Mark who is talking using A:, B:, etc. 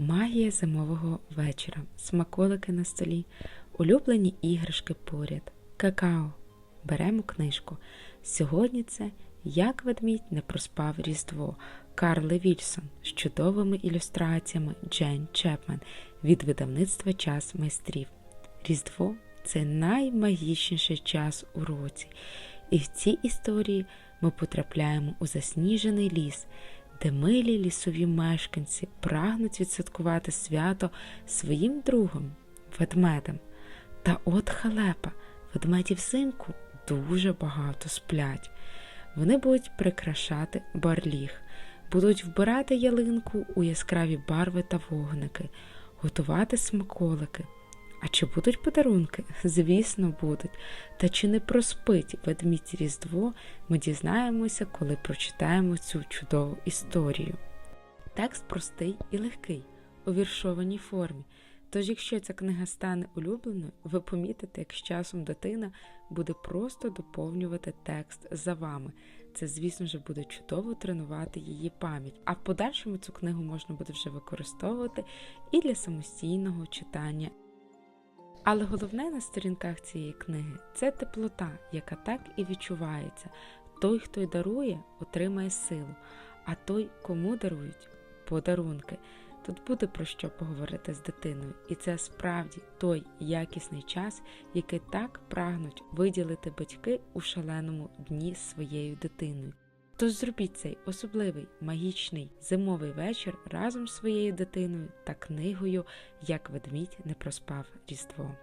A: Магія зимового вечора, смаколики на столі, улюблені іграшки поряд, какао. Беремо книжку. Сьогодні це Як ведмідь не проспав Різдво Карли Вільсон з чудовими ілюстраціями Джен Чепмен від видавництва Час майстрів. Різдво це наймагічніший час у році, і в цій історії ми потрапляємо у засніжений ліс, де милі лісові мешканці прагнуть відсвяткувати свято своїм другом, ведмедем. Та от халепа, ведмеді взимку дуже багато сплять. Вони будуть прикрашати барліг, будуть вбирати ялинку у яскраві барви та вогники, готувати смаколики. А чи будуть подарунки? Звісно, будуть. Та чи не проспить ведмідь Різдво, ми дізнаємося, коли прочитаємо цю чудову історію. Текст простий і легкий, у віршованій формі. Тож, якщо ця книга стане улюбленою, ви помітите, як з часом дитина буде просто доповнювати текст за вами. Це, звісно ж, буде чудово тренувати її пам'ять, а в подальшому цю книгу можна буде вже використовувати і для самостійного читання. Але головне на сторінках цієї книги це теплота, яка так і відчувається. Той, хто й дарує, отримає силу, а той, кому дарують подарунки. Тут буде про що поговорити з дитиною, і це справді той якісний час, який так прагнуть виділити батьки у шаленому дні з своєю дитиною. Тож зробіть цей особливий магічний зимовий вечір разом з своєю дитиною та книгою Як ведмідь не проспав Різдво.